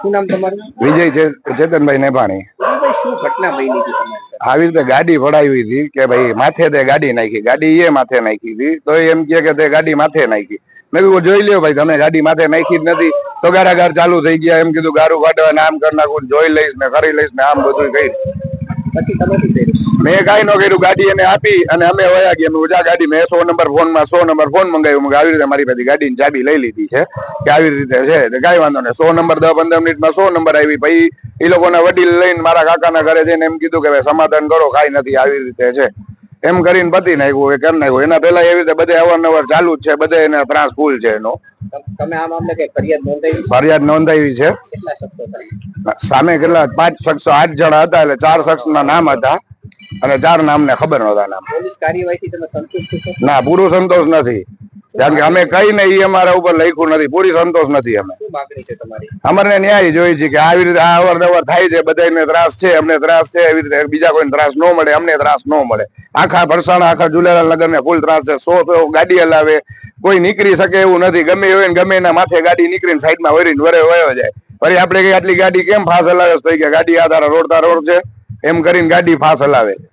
શું નામ તમારું? વિજય ચેતનભાઈ નેભાણી. શું ઘટના બની હતી આવી રીતે ગાડી પડાવી હતી કે ભાઈ માથે તે ગાડી નાખી ગાડી એ માથે નાખી હતી તો એમ કે કે તે ગાડી માથે નાખી. મેં કીધું જોઈ લ્યો ભાઈ તમે ગાડી માથે નાખી જ નથી. તો ગારાગાર ચાલુ થઈ ગયા એમ કીધું ગારું કાઢવા નામ આમ કરી નાખું જોઈ લઈશ ને કરી લઈશ ને આમ બધું કહી પછી તમે કર્યું. મેં કાંઈ ન કર્યું, ગાડી એને આપી અને અમે વયા ગયા. મેં જા ગાડી, મેં સો નંબર ફોનમાં, સો નંબર ફોન મંગાવ્યું. આવી રીતે મારી પાસે ગાડીની ચાબી લઈ લીધી છે કે આવી રીતે છે. કાંઈ વાંધો નહીં. સો નંબર દસ પંદર મિનિટમાં સો નંબર આવી. પછી એ લોકોના વડીલ લઈને મારા કાકાના ઘરે જઈને એમ કીધું કે સમાધાન કરો, કાંઈ નથી, આવી રીતે છે. એમ કરીને બધી નાખ્યું એ કરી નાખ્યું એના પહેલા એવી રીતે બધે અવારનવાર ચાલુ જ છે બધે એને ત્રાસ ફૂલ છે એનો. તમે આ મામલે કઈ ફરિયાદ નોંધાવી ફરિયાદ નોંધાવી છે. સામે કેટલા? પાંચ શખ્સો આઠ જણા હતા એટલે ચાર શખ્સના નામ હતા અને ચાર નામને ખબર નહોતા નામ પોલીસ કાર્યવાહીથી તમે સંતુષ્ટ છો? ના પૂરો સંતોષ નથી. કારણ કે અમે કઈ ને અમારા ઉપર લખ્યું નથી. પૂરી સંતોષ નથી અમે. અમારે ન્યાય જોઈએ છે કે આવી રીતે આ અવારનવાર થાય છે બધાને ત્રાસ છે અમને ત્રાસ છે એવી રીતે બીજા કોઈને ત્રાસ ન મળે અમને ત્રાસ ન મળે. આખા ભરસાણા આખા ઝુલેલાલ નગર ને ફૂલ ત્રાસ છે. સો તો ગાડી હલાવે. કોઈ નીકળી શકે એવું નથી. ગમે હોય ને ગમે એના માથે ગાડી નીકળીને સાઈડમાં વરીને વરે વયો જાય. ફરી આપણે કઈ આટલી ગાડી કેમ ફાસ હલાવે? તો કે ગાડી આધાર રોડતા રોડ રોડ છે. એમ કરીને ગાડી ફાસ હલાવે. છે